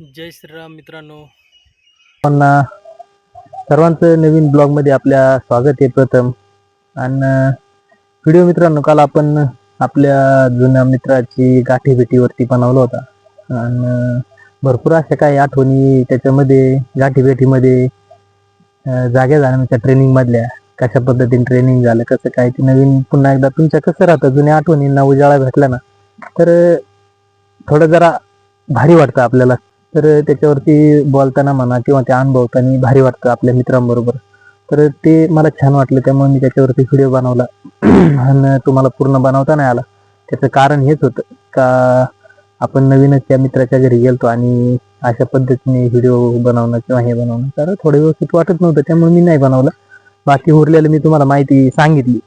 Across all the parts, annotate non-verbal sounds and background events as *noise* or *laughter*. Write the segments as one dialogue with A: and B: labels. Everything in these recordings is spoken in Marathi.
A: जय श्रीराम मित्रांनो.
B: पण सर्वांचं नवीन ब्लॉगमध्ये आपल्या स्वागत आहे प्रथम. आणि व्हिडिओ मित्रांनो काल आपण आपल्या जुन्या मित्राची गाठी भेटीवरती बनवला होता. आणि भरपूर अशा काही आठवणी त्याच्यामध्ये गाठी भेटीमध्ये जाग्या जाण्याच्या ट्रेनिंग मधल्या कशा पद्धतीने ट्रेनिंग झालं कसं काय ते नवीन पुन्हा एकदा तुमच्या कसं राहतं जुन्या आठवणींना उजाळा भेटला ना तर थोडं जरा भारी वाटतं आपल्याला. तर त्याच्यावरती बोलताना म्हणा किंवा ते अनुभवताना भारी वाटतं आपल्या मित्रांबरोबर. तर ते मला छान वाटलं त्यामुळे मी त्याच्यावरती व्हिडिओ बनवला. *clears throat* आणि तुम्हाला पूर्ण बनवता नाही आला. त्याचं कारण हेच होतं का आपण नवीनच त्या मित्राच्या घरी गेलतो आणि अशा पद्धतीने व्हिडिओ बनवणं किंवा हे बनवणं तर थोडं व्यवस्थित वाटत नव्हतं. त्यामुळे मी नाही बनवलं. बाकी उरलेलं मी तुम्हाला माहिती सांगितली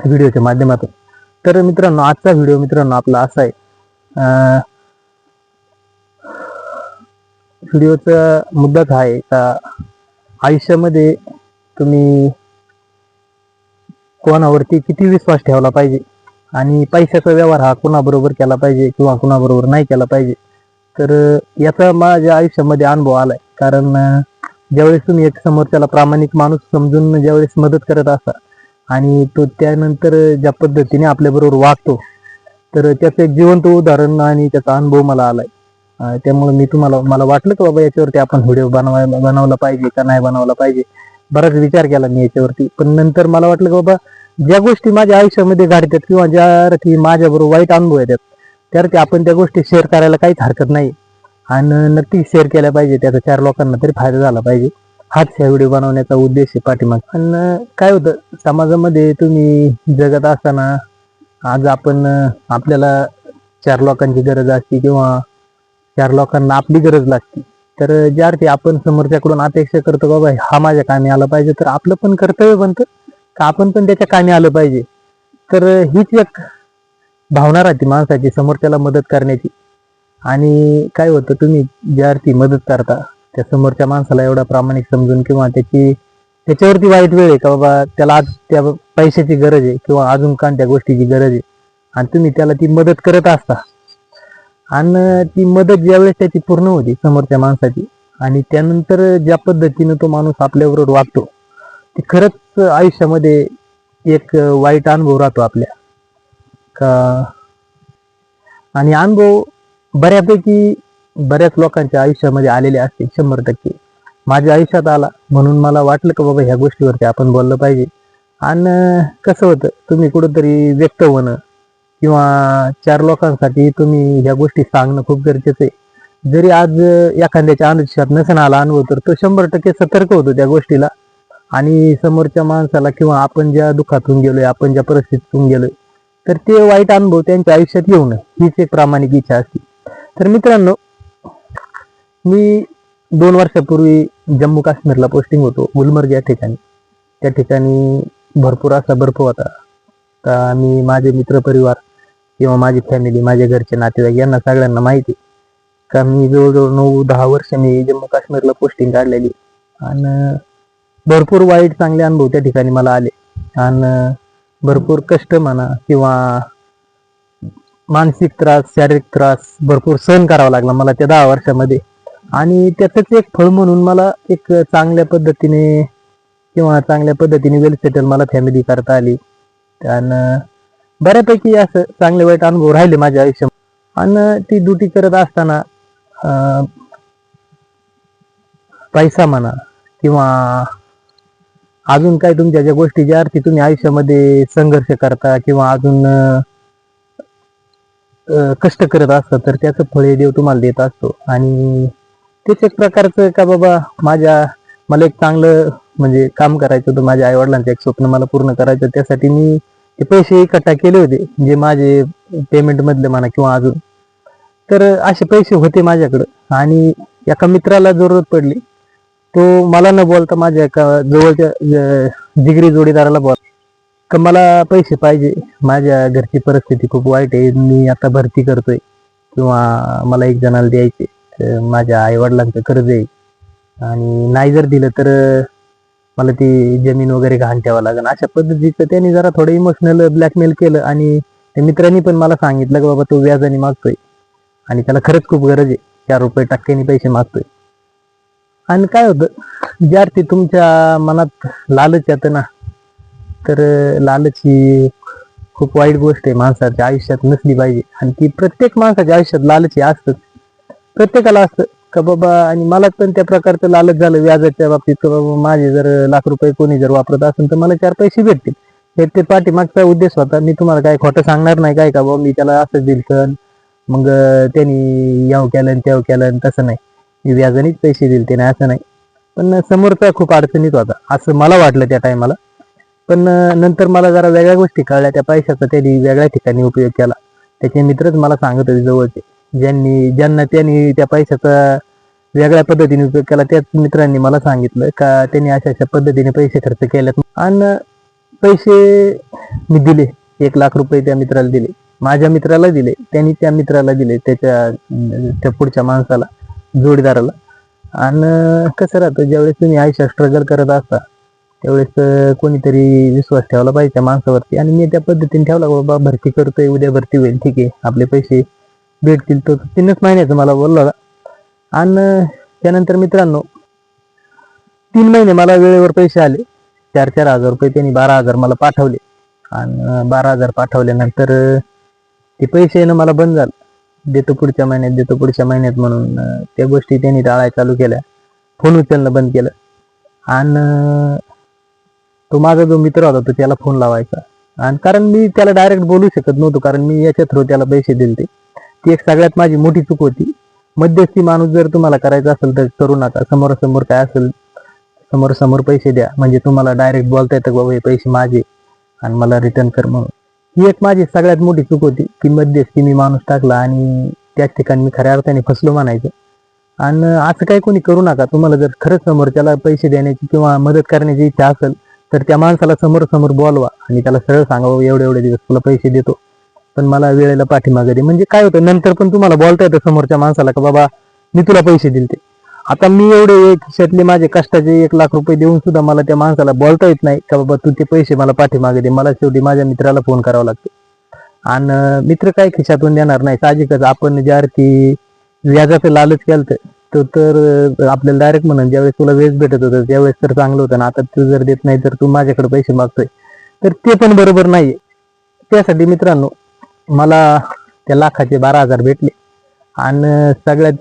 B: व्हिडिओच्या माध्यमातून. तर मित्रांनो आजचा व्हिडिओ मित्रांनो आपला असा आहे. व्हिडिओचा मुद्दाच हा आहे का आयुष्यामध्ये तुम्ही कोणावरती किती विश्वास ठेवला पाहिजे? आणि पैशाचा व्यवहार हा कुणाबरोबर केला पाहिजे किंवा कुणाबरोबर नाही केला पाहिजे? तर याचा माझ्या आयुष्यामध्ये अनुभव आलाय. कारण ज्यावेळेस तुम्ही एक समोरच्याला प्रामाणिक माणूस समजून ज्यावेळेस मदत करत असा आणि तो त्यानंतर ज्या पद्धतीने आपल्याबरोबर वागतो तर त्याचं एक जिवंत उदाहरण आणि त्याचा अनुभव मला आलाय. त्यामुळे मी तुम्हाला मला वाटलं की बाबा याच्यावरती आपण व्हिडिओ बनवायला बनवला पाहिजे का नाही बनवला पाहिजे? बराच विचार केला मी याच्यावरती. पण नंतर मला वाटलं की बाबा ज्या गोष्टी माझ्या आयुष्यामध्ये घडतात किंवा ज्यावरती माझ्याबरोबर वाईट अनुभव येतात त्यावरती आपण त्या गोष्टी शेअर करायला काहीच हरकत नाही. आणि नक्की शेअर केल्या पाहिजे त्याचा चार लोकांना तरी फायदा झाला पाहिजे. हाच ह्या व्हिडिओ बनवण्याचा उद्देश आहे पाठीमाग. आणि काय होतं समाजामध्ये तुम्ही जगत असताना आज आपण आपल्याला चार लोकांची गरज असते किंवा चार लोकांना आपली गरज लागते. तर ज्या अर्थी आपण समोरच्याकडून अपेक्षा करतो बाबा हा माझ्या कामी आला पाहिजे. तर आपलं पण कर्तव्य बनतं का आपण पण त्याच्या कामी आलं पाहिजे? तर हीच एक भावना राहते माणसाची समोरच्याला मदत करण्याची. आणि काय होतं तुम्ही ज्या अर्थी मदत करता त्या समोरच्या माणसाला एवढा प्रामाणिक समजून किंवा त्याची त्याच्यावरती वाईट वेळ आहे का बाबा त्याला आज त्या पैशाची गरज आहे किंवा अजून कोणत्या गोष्टीची गरज आहे? आणि तुम्ही त्याला ती मदत करत असता. आणि ती मदत ज्यावेळेस त्याची पूर्ण होती समोरच्या माणसाची. आणि त्यानंतर ज्या पद्धतीनं तो माणूस आपल्याबरोबर वागतो ती खरंच आयुष्यामध्ये एक वाईट अनुभव राहतो आपल्या. का? आणि अनुभव बऱ्यापैकी बऱ्याच लोकांच्या आयुष्यामध्ये आलेले असते शंभर टक्के. माझ्या आयुष्यात आला म्हणून मला वाटलं का बाबा ह्या गोष्टीवरती आपण बोललं पाहिजे. आणि कसं होतं तुम्ही कुठंतरी व्यक्त होणं किंवा चार लोकांसाठी तुम्ही ह्या गोष्टी सांगणं खूप गरजेचं आहे. जरी आज एखाद्याच्या अनुष्यात नसेन आला अनुभव तर तो शंभर टक्के सतर्क होतो त्या गोष्टीला. आणि समोरच्या माणसाला किंवा आपण ज्या दुःखातून गेलोय आपण ज्या परिस्थितीतून गेलोय तर ते वाईट अनुभव त्यांच्या आयुष्यात येऊ नये हीच एक प्रामाणिक इच्छा असते. तर मित्रांनो मी दोन वर्षापूर्वी जम्मू काश्मीरला पोस्टिंग होतो गुलमर्ग या ठिकाणी. त्या ठिकाणी भरपूर असा बर्फ होता. तर मी माझे मित्रपरिवार किंवा माझी फॅमिली माझ्या घरचे नातेवाईक यांना सगळ्यांना माहिती का मी जवळजवळ नऊ दहा वर्ष मी जम्मू काश्मीरला पोस्टिंग काढलेली. आणि भरपूर वाईट चांगले अनुभव त्या ठिकाणी मला आले. आणि भरपूर कष्ट म्हणा किंवा मानसिक त्रास शारीरिक त्रास भरपूर सहन करावा लागला मला त्या दहा वर्षामध्ये. आणि त्याचंच एक फळ म्हणून मला एक चांगल्या पद्धतीने किंवा चांगल्या पद्धतीने वेल सेटल मला फॅमिली करता आली. त्यानं बऱ्यापैकी असं चांगले वाईट अनुभव राहिले माझ्या आयुष्यात आणि ती ड्युटी करत असताना अं, पैसा म्हणा किंवा अजून काय तुमच्या ज्या गोष्टी ज्या अर्थी तुम्ही आयुष्यामध्ये संघर्ष करता किंवा अजून कष्ट करत असता तर त्याचं फळ देव तुम्हाला देत असतो. आणि तेच एक प्रकारचं का बाबा माझ्या मला एक चांगलं म्हणजे काम करायचं होतं माझ्या आई वडिलांचं एक स्वप्न मला पूर्ण करायचं त्यासाठी मी ते पैसे इकट्ठा केले होते जे माझे पेमेंट मधले म्हणा किंवा अजून. तर असे पैसे होते माझ्याकडं. आणि एका मित्राला जरूरत पडली. तो मला न बोलता माझ्या एका जवळच्या डिग्री जिगरी जोडीदाराला बोल का मला पैसे पाहिजे. माझ्या घरची परिस्थिती खूप वाईट आहे. मी आता भरती करतोय. किंवा मला एक जणाला द्यायचे. माझ्या आईवडिलांचं कर्ज आहे. आणि नाही जर दिलं तर मला ती जमीन वगैरे घाण ठेवा लागेल. अशा पद्धतीचं त्यांनी जरा थोडं इमोशनल ब्लॅकमेल केलं आणि त्या मित्रांनी पण मला सांगितलं की बाबा तो व्याजाने मागतोय. आणि त्याला खरंच खूप गरज आहे. चार रुपये टक्क्यांनी पैसे मागतोय. आणि काय होतं ज्या अर्थी तुमच्या मनात लालच येतं ना तर लालच ही खूप वाईट गोष्ट आहे. माणसाच्या आयुष्यात नसली पाहिजे. आणि ती प्रत्येक माणसाच्या आयुष्यात लालच हे असतंच. प्रत्येकाला असतं. का बाबा आणि मला पण त्या प्रकारचं लालच झालं व्याजाच्या बाबतीत का बाबा माझे जर लाख रुपये कोणी जर वापरत असेल तर मला चार पैसे भेटतील. हे ते पाठीमागचा उद्देश होता. मी तुम्हाला काय खोटं सांगणार नाही काय का बाबा मी त्याला असं दिल सण मग त्यांनी याव केलं त्याव केलं तसं नाही. मी व्याजानेच पैसे दिले ते नाही असं नाही. पण समोरचा खूप अडचणीत होता असं मला वाटलं त्या टायमाला पण नंतर मला जरा वेगळ्या गोष्टी कळल्या. त्या पैशाचा त्यांनी वेगळ्या ठिकाणी उपयोग केला. त्याचे मित्रच मला सांगत होते जवळचे. ज्यांनी ज्यांना त्यांनी त्या पैशाचा वेगळ्या पद्धतीने उपयोग केला त्याच मित्रांनी मला सांगितलं का त्यांनी अशा अशा पद्धतीने पैसे खर्च केलेत. आणि पैसे मी दिले एक लाख रुपये त्या मित्राला दिले. माझ्या मित्राला दिले त्यांनी त्या मित्राला दिले त्याच्या त्या पुढच्या माणसाला जोडीदाराला. आणि कसं राहतं ज्यावेळेस तुम्ही आयुष्यात स्ट्रगल करत असता त्यावेळेस कोणीतरी विश्वास ठेवला पाहिजे त्या माणसावरती. आणि मी त्या पद्धतीने ठेवला बाबा भरती करतोय उद्या भरती होईल ठीक आहे. आपले पैसे भेटतील तो तीनच महिन्याचं मला बोलला होता. आणि त्यानंतर मित्रांनो तीन महिने मला वेळेवर पैसे आले. चार चार हजार रुपये त्यांनी बारा हजार मला पाठवले. आणि बारा हजार पाठवल्यानंतर ते पैसे येणं मला बंद झालं. देतो पुढच्या महिन्यात देतो पुढच्या महिन्यात म्हणून त्या गोष्टी त्यांनी टाळायला चालू केल्या. फोन उचलणं बंद केलं. आणि तो माझा जो मित्र होता तो त्याला फोन लावायचा. आणि कारण मी त्याला डायरेक्ट बोलू शकत नव्हतो कारण मी याच्या थ्रू त्याला पैसे दिले ते ती एक सगळ्यात माझी मोठी चूक होती. मध्यस्थी माणूस जर तुम्हाला करायचा असेल तर करू नका. समोरासमोर काय असेल समोर समोर पैसे द्या. म्हणजे तुम्हाला डायरेक्ट बोलता येतं बाबा हे पैसे माझे आणि मला रिटर्न कर म्हणून. ही एक माझी सगळ्यात मोठी चूक होती की मध्यस्थी मी माणूस टाकला आणि त्याच ठिकाणी मी खऱ्या अर्थाने फसलो म्हणायचं. आणि असं काही कोणी करू नका. तुम्हाला जर खरंच समोर त्याला पैसे देण्याची किंवा मदत करण्याची इच्छा असेल तर त्या माणसाला समोर समोर बोलवा आणि त्याला सरळ सांगा एवढे एवढे दिवस तुला पैसे देतो. पण मला वेळेला पाठीमागे दे. म्हणजे काय होतं नंतर पण तुम्हाला बोलता येतं समोरच्या माणसाला का बाबा मी तुला पैसे दिलते. आता मी एवढे एक खिशातले माझे कष्टाचे एक लाख रुपये देऊन सुद्धा मला त्या माणसाला बोलता येत नाही का बाबा तू ते पैसे मला पाठीमागे दे. मला शेवटी माझ्या मित्राला फोन करावा लागतो. आणि मित्र काय खिशातून देणार नाही. साहजिकच आपण ज्या अर्थी व्याजाचं लालच केलं तो तर आपल्याला डायरेक्ट म्हणून ज्यावेळेस तुला वेज भेटत होतं त्यावेळेस तर चांगलं होतं ना. आता तू जर देत नाही तर तू माझ्याकडे पैसे मागतोय. तर ते पण बरोबर नाहीये. त्यासाठी मित्रांनो मला त्या लाखाचे बारा हजार भेटले. आणि सगळ्यात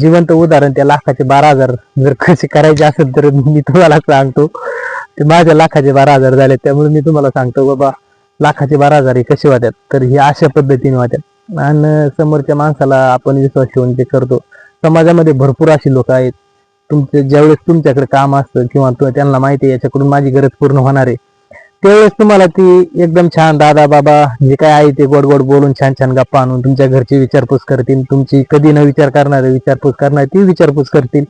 B: जिवंत उदाहरण त्या लाखाचे बारा हजार जर कसे करायचे असेल तर मी तुम्हाला सांगतो. ते माझ्या लाखाचे बारा हजार झाले त्यामुळे मी तुम्हाला सांगतो बाबा लाखाचे बारा हजार हे कसे वाटतात तर हे अशा पद्धतीने वाटतात आणि समोरच्या माणसाला आपण विश्वास ठेवून ते करतो. समाजामध्ये भरपूर अशी लोक आहेत. तुमचे ज्यावेळेस तुमच्याकडे काम असतं किंवा तु- त्यांना माहिती आहे याच्याकडून माझी गरज पूर्ण होणार आहे. त्यावेळेस तुम्हाला ती एकदम छान दादा बाबा जे काय आहे ते गोड गोड बोलून छान छान गप्पा आणून तुमच्या घरची विचारपूस करतील. तुमची कधी न विचार करणार विचारपूस करणार ती विचारपूस करतील.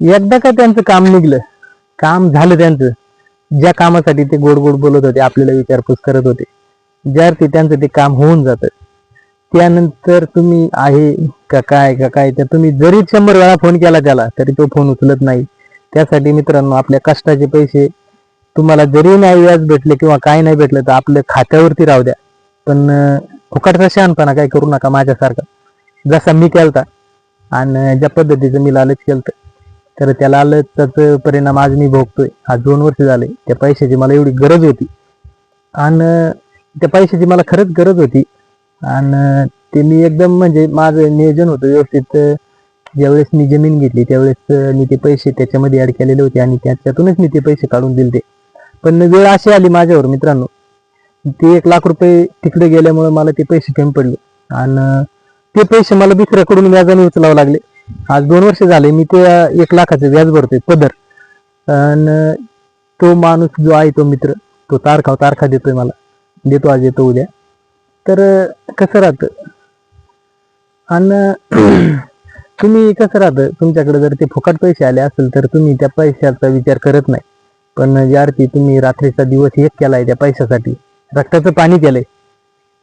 B: एकदा का त्यांचं काम निघलं? काम झालं त्यांचं. ज्या कामासाठी ते गोड गोड बोलत होते आपल्याला विचारपूस करत होते ज्या ते त्यांचं ते काम होऊन जातं. त्यानंतर तुम्ही आहे का काय का काय तर तुम्ही जरी शंभर वेळा फोन केला त्याला तरी तो फोन उचलत नाही. त्यासाठी मित्रांनो आपल्या कष्टाचे पैसे तुम्हाला जरी नाही व्याज भेटले किंवा काय नाही भेटलं तर आपल्या खात्यावरती राहू द्या. पण फुकटचा शहाणपणा काय करू नका माझ्यासारखा. जसा मी केलता आणि ज्या पद्धतीचं मी लालच केलतं तर त्या लालचाच परिणाम आज मी भोगतोय. आज दोन वर्ष झाले त्या पैशाची मला एवढी गरज होती. आणि त्या पैशाची मला खरंच गरज होती. आणि ते मी एकदम म्हणजे माझं नियोजन होतं व्यवस्थित ज्यावेळेस मी जमीन घेतली त्यावेळेस मी ते पैसे त्याच्यामध्ये ॲड केलेले होते आणि त्याच्यातूनच मी ते पैसे काढून दिले ते पण वेळ अशी आली माझ्यावर मित्रांनो. ते एक लाख रुपये तिकडे गेल्यामुळे मला ते पैसे कमी पडले. आणि ते पैसे मला दुसऱ्याकडून व्याजाने उचलावे लागले. आज दोन वर्ष झाले मी ते एक लाखाचे व्याज भरतोय पदर. आणि तो माणूस जो आहे तो मित्र तो तारखा तारखा देतोय मला. देतो आज येतो उद्या. तर कसं राहतं? आणि तुम्ही कसं राहतं? तुमच्याकडे जर ते फुकट पैसे आले असेल तर तुम्ही त्या पैशाचा विचार करत नाही. पण ज्या अर्थी तुम्ही रात्रीचा दिवस एक केलाय त्या पैशासाठी. रक्ताचं पाणी केलंय.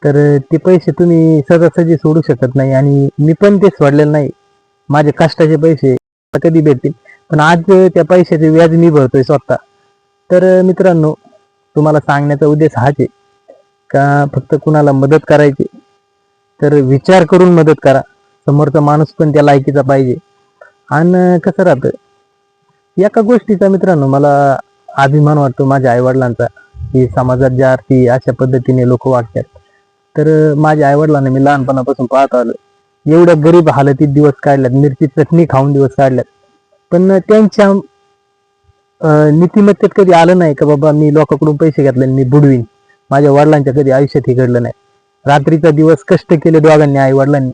B: तर ते पैसे तुम्ही सहजासहजी सोडू शकत नाही आणि मी पण ते सोडलेलं नाही. माझे कष्टाचे पैसे कधी भेटतील? पण आज त्या पैशाचे व्याज मी भरतोय स्वतः. तर मित्रांनो तुम्हाला सांगण्याचा उद्देश हाच आहे. का फक्त कुणाला मदत करायची? तर विचार करून मदत करा. समोरचा माणूस पण त्या लायकीचा पाहिजे. आणि कसं राहतं? एका गोष्टीचा मित्रांनो मला अभिमान वाटतो माझ्या आईवडिलांचा की समाजात ज्या अर्थी अशा पद्धतीने लोक वागतात. तर माझ्या आईवडिलांना मी लहानपणापासून पाहत आलो. एवढ्या गरीब हालतीत दिवस काढल्यात मिरची चटणी खाऊन दिवस काढल्यात. पण त्यांच्या नीतिमत्तेत कधी आलं नाही का बाबा मी लोकांकडून पैसे घेतले आणि मी बुडवीन. माझ्या वडिलांच्या कधी आयुष्यात हे घडलं नाही. रात्रीचा दिवस कष्ट केले दोघांनी आई वडिलांनी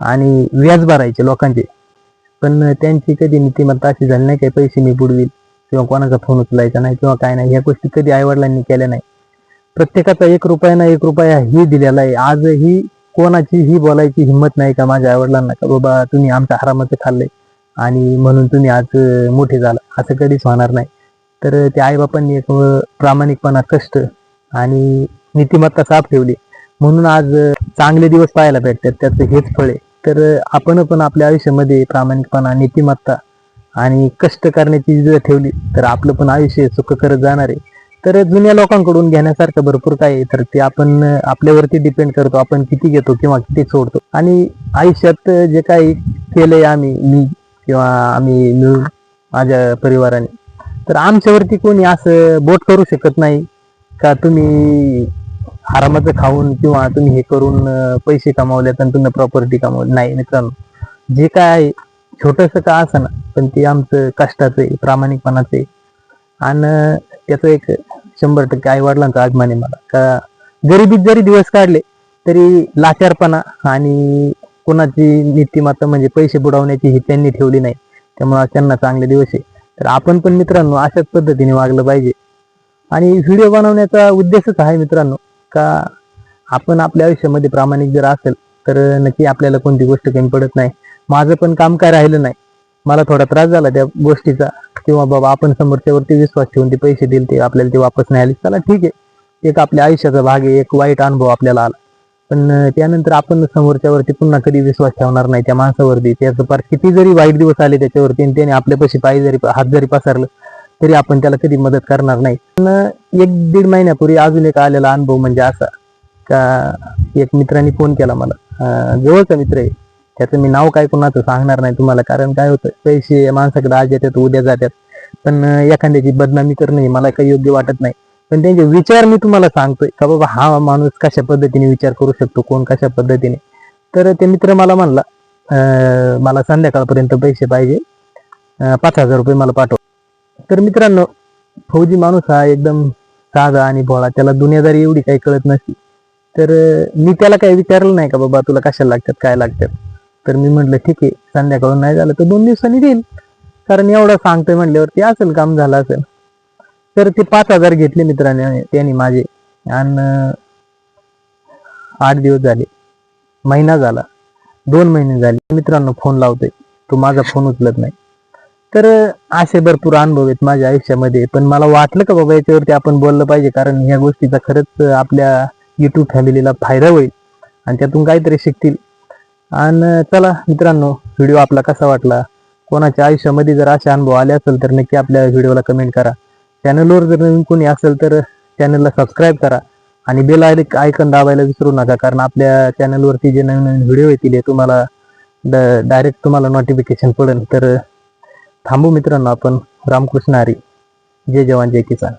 B: आणि व्याज भरायचे लोकांचे. पण त्यांची कधी नीतिमत्ता अशी झाली नाही काही पैसे मी बुडवील किंवा कोणाचा फोन उचलायचा नाही किंवा काय नाही ह्या गोष्टी कधी आई वडिलांनी केल्या नाही प्रत्येकाचा एक रुपया ना एक रुपया ही दिलेला आहे. आजही कोणाची ही बोलायची हिंमत नाही का माझ्या आई वडिलांना का बाबा तुम्ही आमच्या हरामाचं खाल्लंय आणि म्हणून तुम्ही आज मोठे झाला? असं कधीच होणार नाही. तर त्या आईबापांनी एक प्रामाणिकपणा कष्ट आणि नीतिमत्ता साफ ठेवली. म्हणून आज चांगले दिवस पाहायला भेटतात. त्याचं हेच फळ आहे. तर आपण पण आपल्या आयुष्यामध्ये प्रामाणिकपणा नीतिमत्ता आणि कष्ट करण्याची जर ठेवली तर आपलं पण आयुष्य सुख करत जाणार आहे. तर जुन्या लोकांकडून घेण्यासारखं भरपूर काय आहे. तर ते आपण आपल्यावरती डिपेंड करतो आपण किती घेतो किंवा किती सोडतो. आणि आयुष्यात जे काही केलंय आम्ही मी किंवा आम्ही मिळून माझ्या परिवाराने तर आमच्यावरती कोणी असं बोट करू शकत नाही का तुम्ही आरामाचं खाऊन किंवा तुम्ही हे करून पैसे कमावलेत आणि तुम्ही प्रॉपर्टी कमावली? नाही मित्रांनो. जे काय आहे छोटस का असं ना पण ते आमचं कष्टाचं आहे प्रामाणिकपणाचं आहे. आणि त्याचं एक शंभर टक्के आई वडिलांचा अभिमान आहे मला. का गरिबीत जरी दिवस काढले तरी लाचारपणा आणि कोणाची नीतिमत्ता म्हणजे पैसे बुडवण्याची ही त्यांनी ठेवली नाही त्यामुळे त्यांना चांगले दिवस आहे. तर आपण पण मित्रांनो अशाच पद्धतीने वागलं पाहिजे. आणि व्हिडिओ बनवण्याचा उद्देशच आहे मित्रांनो का आपण आपल्या आयुष्यामध्ये प्रामाणिक जर असेल तर नक्की आपल्याला कोणती गोष्ट कमी पडत नाही. माझं पण काम काय राहिलं नाही. मला थोडा त्रास झाला त्या गोष्टीचा. किंवा बाबा आपण समोरच्यावरती विश्वास ठेवून ते पैसे दिले ते आपल्याला ते वापस नाही आले. चला ठीक आहे. एक आपल्या आयुष्याचा भाग आहे एक वाईट अनुभव आपल्याला आला. पण त्यानंतर आपण समोरच्यावरती पुन्हा कधी विश्वास ठेवणार नाही त्या माणसावरती. त्याचं पार किती जरी वाईट दिवस आले त्याच्यावरती आणि त्याने पैसे पाय जरी हात जरी पसरलं तरी आपण त्याला कधी मदत करणार नाही. पण एक दीड महिन्यापूर्वी अजून एक आलेला अनुभव म्हणजे असा. का एक मित्राने फोन केला मला. जवळचा मित्र आहे. त्याचं मी नाव काय कुणाचं सांगणार नाही तुम्हाला कारण काय होतं पैसे माणसाकडे आज येतात उद्या जातात. पण एखाद्याची बदनामी करणं हे मला काही योग्य वाटत नाही. पण त्यांचे विचार मी तुम्हाला सांगतोय का बाबा हा माणूस कशा पद्धतीने विचार करू शकतो कोण कशा पद्धतीने? तर ते मित्र मला म्हणला अं, मला संध्याकाळपर्यंत पैसे पाहिजे पाच हजार रुपये मला पाठव. तर मित्रांनो फौजी माणूस हा एकदम साधा आणि भोळा त्याला दुनियादारी एवढी काही कळत नसती. तर मी त्याला काही विचारलं नाही का बाबा तुला कशाला लागतात काय लागतात? तर मी म्हटलं ठीक आहे संध्याकाळून नाही झालं तर दोन दिवसांनी देईल. कारण एवढं सांगतोय म्हटल्यावरती असेल काम झालं असेल. तर ते पाच हजार घेतले मित्राने त्यांनी माझे. आणि आठ दिवस झाले. महिना झाला. दोन महिने झाले. मित्रांनो फोन लावतोय. तो माझा फोन उचलत नाही. तर असे भरपूर अनुभव आहेत माझ्या आयुष्यामध्ये. पण मला वाटलं का बाबा याच्यावरती आपण बोललं पाहिजे? कारण ह्या गोष्टीचा खरंच आपल्या युट्यूब फॅमिलीला फायदा होईल. आणि त्यातून काहीतरी शिकतील. आणि चला मित्रांनो व्हिडिओ आपला कसा वाटला? कोणाच्या आयुष्यामध्ये जर असे अनुभव आले असेल तर नक्की आपल्या व्हिडिओला कमेंट करा. चॅनलवर जर नवीन कोणी असेल तर चॅनलला सबस्क्राईब करा. आणि बेल आयकन दाबायला विसरू नका कारण आपल्या चॅनलवरती जे नवीन नवीन व्हिडिओ येतील हे तुम्हाला डायरेक्ट तुम्हाला नोटिफिकेशन पडेल. तर थांबू मित्रांनो आपण. रामकृष्ण हरी. जय जवान जय किसान.